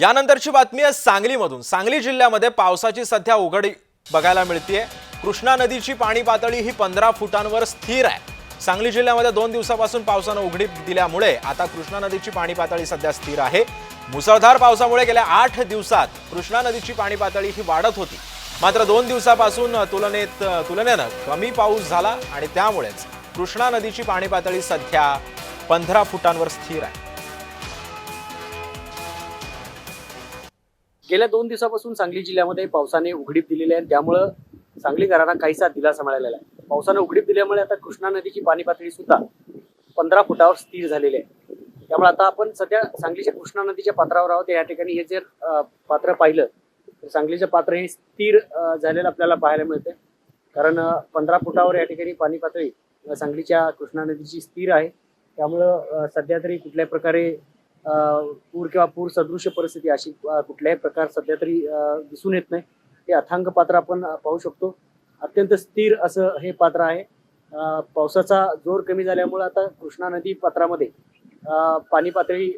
यानंतरची बातमी आहे सांगलीमधून. सांगली जिल्ह्यामध्ये पावसाची सध्या उघडी बघायला मिळतीये. कृष्णा नदीची पाणी पातळी ही पंधरा फुटांवर स्थिर आहे. सांगली जिल्ह्यामध्ये दोन दिवसापासून पावसानं उघडी दिल्यामुळे आता कृष्णा नदीची पाणी पातळी सध्या स्थिर आहे. मुसळधार पावसामुळे गेल्या आठ दिवसात कृष्णा नदीची पाणी पातळी ही वाढत होती. मात्र दोन दिवसापासून तुलनेत तुलनेनं कमी पाऊस झाला आणि त्यामुळेच कृष्णा नदीची पाणी पातळी सध्या पंधरा फुटांवर स्थिर आहे. गेल्या दोन दिवसापासून सांगली जिल्ह्यामध्ये पावसाने उघडीप दिलेली आहे. त्यामुळं सांगलीकरांना काहीसा दिलासा मिळालेला आहे. पावसानं उघडीप दिल्यामुळे आता कृष्णा नदीची पाणी पातळी सुद्धा पंधरा फुटावर स्थिर झालेली आहे. त्यामुळे आता आपण सध्या सांगलीच्या कृष्णा नदीच्या पात्रावर आहोत. या ठिकाणी हे जर पात्र पाहिलं तर सांगलीचं पात्र हे स्थिर झालेलं आपल्याला पाहायला मिळते कारण पंधरा फुटावर या ठिकाणी पाणी पातळी सांगलीच्या कृष्णा नदीची स्थिर आहे. त्यामुळं सध्या तरी कुठल्याही प्रकारे पूर किंवा पूर सदृश्य परिस्थिती अशी कुठल्याही प्रकार सध्या तरी दिसून येत नाही. हे अथांग पात्र आपण पाहू शकतो. अत्यंत स्थिर असं हे पात्र आहे. पावसाचा जोर कमी झाल्यामुळे आता कृष्णा नदी पात्रामध्ये पाणी पातळी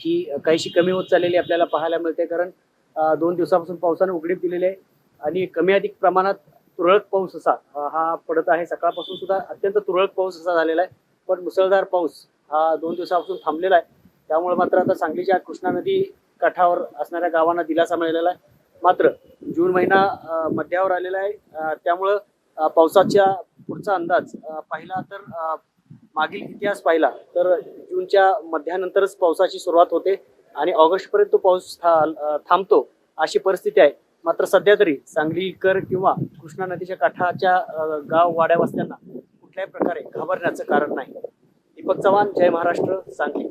ही काहीशी कमी होत चाललेली आपल्याला पाहायला मिळते. कारण दोन दिवसापासून पावसानं उघडीप दिलेली आहे आणि कमी अधिक प्रमाणात तुरळक पाऊस असा हा पडत आहे. सकाळपासून सुद्धा अत्यंत तुरळक पाऊस असा झालेला आहे. पण मुसळधार पाऊस हा दोन दिवसापासून थांबलेला आहे. त्यामुळे मात्र आता सांगलीच्या कृष्णा नदी काठावर असणाऱ्या गावांना दिलासा मिळालेला आहे. मात्र जून महिना मध्यावर आलेला आहे. त्यामुळं पावसाच्या पुढचा अंदाज पाहिला तर मागील इतिहास पाहिला तर जूनच्या मध्यानंतरच पावसाची सुरुवात होते आणि ऑगस्टपर्यंत तो पाऊस था- थांबतो अशी परिस्थिती आहे. मात्र सध्या तरी सांगलीकर किंवा कृष्णा नदीच्या काठाच्या गाव वाड्या वस्त्यांना कुठल्याही प्रकारे घाबरण्याचं कारण नाही. दीपक चव्हाण जय महाराष्ट्र सांगली.